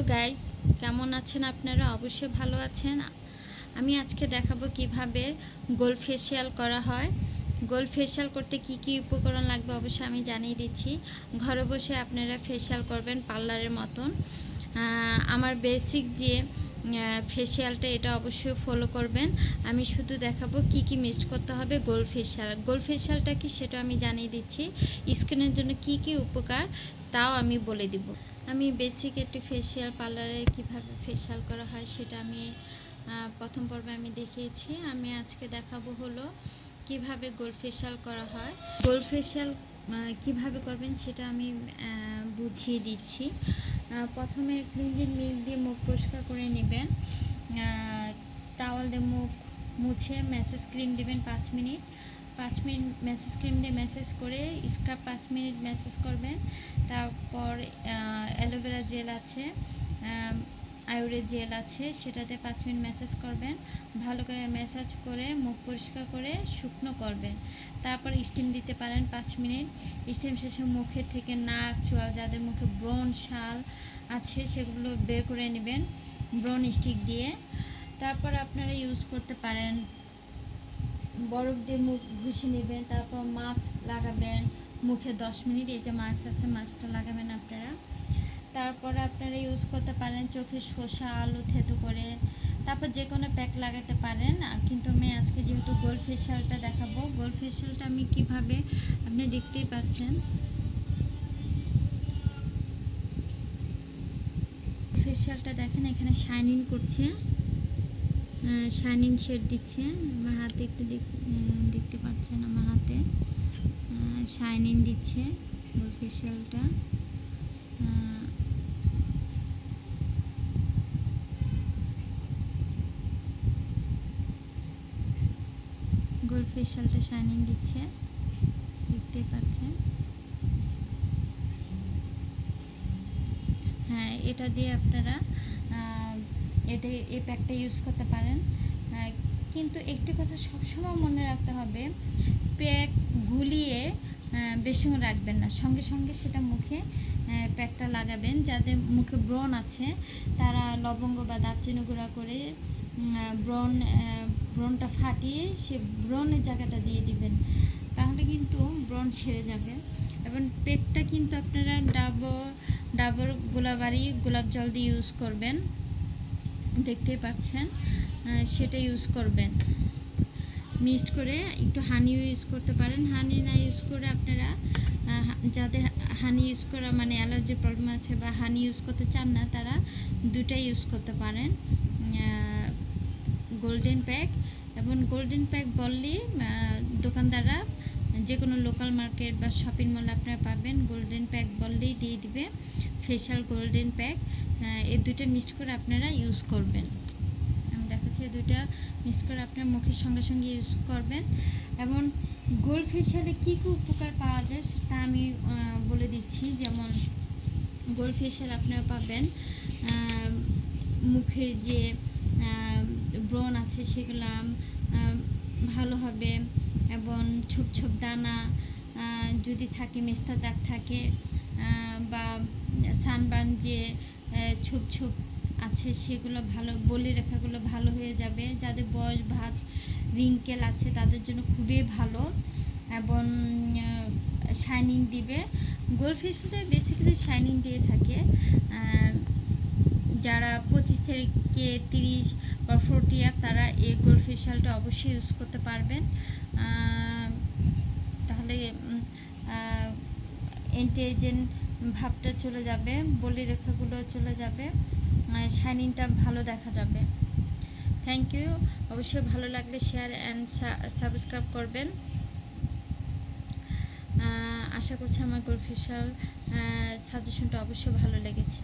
Hello guys, কেমন আছেন আপনারা? অবশ্যই ভালো আছেন। আমি আজকে দেখাবো কীভাবে গোল ফেসিয়াল করা হয়। গোল ফেসিয়াল করতে কি কি উপকরণ লাগবে অবশ্যই আমি জানিয়ে দিচ্ছি। ঘরে বসে আপনারা ফেসিয়াল করবেন পার্লারের মতন। আমার বেসিক যে ফেসিয়ালটা এটা অবশ্যই ফলো করবেন। আমি শুধু দেখাবো কি কি মিক্সড করতে হবে গোল ফেসিয়াল গোল ফেসিয়ালটা কি সেটা আমি জানিয়ে দিচ্ছি। স্কিনের জন্য কি কি উপকার, তাও আমি বলে দিব। আমি বেসিক একটি ফেসিয়াল পার্লারে কীভাবে ফেসিয়াল করা হয় সেটা আমি প্রথম পর্বে আমি দেখিয়েছি। আমি আজকে দেখাবো হলো কীভাবে গোল ফেসিয়াল করা হয়। গোল ফেসিয়াল কীভাবে করবেন সেটা আমি বুঝিয়ে দিচ্ছি। প্রথমে ক্লিনজিং মিল্ক দিয়ে মুখ পরিষ্কার করে নেবেন। তাওয়াল দিয়ে মুখ মুছে ম্যাসেজ ক্রিম দিবেন পাঁচ মিনিট। পাঁচ মিনিট ম্যাসেজ ক্রিম দিয়ে ম্যাসেজ করে, স্ক্রাব পাঁচ মিনিট ম্যাসেজ করবেন। তারপর অ্যালোভেরা জেল আছে আয়ুরের জেল আছে, সেটাতে পাঁচ মিনিট ম্যাসেজ করবেন। ভালো করে ম্যাসাজ করে, মুখ পরিষ্কার করে, শুকনো করবেন। তারপর স্টিম দিতে পারেন পাঁচ মিনিট। স্টিম শেষে মুখের থেকে নাক চোয়াল যাদের মুখে ব্রণ, শাল আছে, সেগুলো বের করে নেবেন, ব্রণ স্টিক দিয়ে। তারপর আপনারা ইউজ করতে পারেন বরফ দিয়ে মুখ ঘুষে নেবেন, তারপর মাস্ক লাগাবেন, মুখে দশ মিনিট, এই যে মাস্ক আছে, মাস্কটা লাগাবেন আপনারা। তারপরে আপনারা ইউজ করতে পারেন চোখে শসা, আলু থেতো করে। তারপর যে কোনো প্যাক লাগাতে পারেন। কিন্তু আমি আজকে যেহেতু গোল ফেশিয়ালটা দেখাবো গোল ফেশিয়ালটা আমি কীভাবে আপনি দেখতেই পাচ্ছেন। ফেশিয়ালটা দেখেন, এখানে শাইনিং করছে। শাইনিং শেড দিচ্ছে। আমার হাতে একটু দেখতে পাচ্ছেন আমার হাতে। শাইনিং দিচ্ছে গোল ফেশিয়ালটা গোল ফেশিয়ালটা শাইনিং দিচ্ছে। দেখতেই পাচ্ছেন? হ্যাঁ এটা দিয়ে আপনারা এটা এই প্যাকটা ইউজ করতে পারেন। কিন্তু একটি কথা সবসময় মনে রাখতে হবে প্যাক গুলিয়ে বেশিক্ষণ রাখবেন না। সঙ্গে সঙ্গে সেটা মুখে প্যাকটা লাগাবেন যাদের মুখে ব্রণ আছে। তারা লবঙ্গ বা দারচিনি গুঁড়া করে ব্রণ ব্রণটা ফাটিয়ে সে ব্রণের জায়গাটা দিয়ে দিবেন। তাহলে কিন্তু ব্রণ ছেড়ে যাবে। এবং পেকটা কিন্তু আপনারা ডাবর ডাবর গোলাবাড়ি গোলাপ জল দিয়ে ইউজ করবেন। দেখতেই পাচ্ছেন সেটা ইউজ করবেন। মিক্সড করে একটু হানি ইউজ করতে পারেন। হানি না ইউজ করে আপনারা যাদের হানি ইউজ করা মানে অ্যালার্জি প্রবলেম আছে বা হানি ইউজ করতে চান না, তারা দুটাই ইউজ করতে পারেন। গোল্ডেন প্যাক এবং গোল্ডেন প্যাক বললেই দোকানদাররা যে কোনো লোকাল মার্কেট বা শপিং মল আপনারা পাবেন। গোল্ডেন প্যাক বললেই দিয়ে দিবে। ফেশিয়াল গোল্ডেন প্যাক এই দুইটা মিক্সড করে আপনারা ইউজ করবেন। আমি দেখাচ্ছি এই দুইটা মিক্স করে আপনার মুখের সঙ্গে সঙ্গে ইউজ করবেন। এবং গোল্ড ফেশিয়ালে কী কী উপকার পাওয়া যায় সেটা আমি বলে দিচ্ছি। যেমন গোল্ড ফেশিয়াল আপনারা পাবেন মুখের যে ব্রণ আছে সেগুলো ভালো হবে। এবং ছোপ ছোপ দানা যদি থাকে মেস্তা দাগ থাকে বা সানবার্ন যে ছোপ ছোপ আছে সেগুলো ভালো বলি রেখাগুলো ভালো হয়ে যাবে। যাদের বয়স ভাঁজ, রিঙ্কেল আছে, তাদের জন্য খুবই ভালো। এবং শাইনিং দিবে। গোল্ড ফেশিয়ালটা বেসিক্যালি শাইনিং দিয়ে থাকে। যারা পঁচিশ থেকে তিরিশ বা ফোরটি আপ তারা এই গোল্ড ফেশিয়ালটা অবশ্যই ইউজ করতে পারবেন। তাহলে এন্টিএজেন্ট ভাবটা চলে যাবে, বলি রেখাগুলো চলে যাবে শাইনিংটা ভালো দেখা যাবে। থ্যাংক ইউ অবশ্যই ভালো লাগলে শেয়ার অ্যান্ড সাবস্ক্রাইব করবেন। আশা করছি আমার গোল্ড ফেশিয়াল সাজেশনটা অবশ্যই ভালো লেগেছে।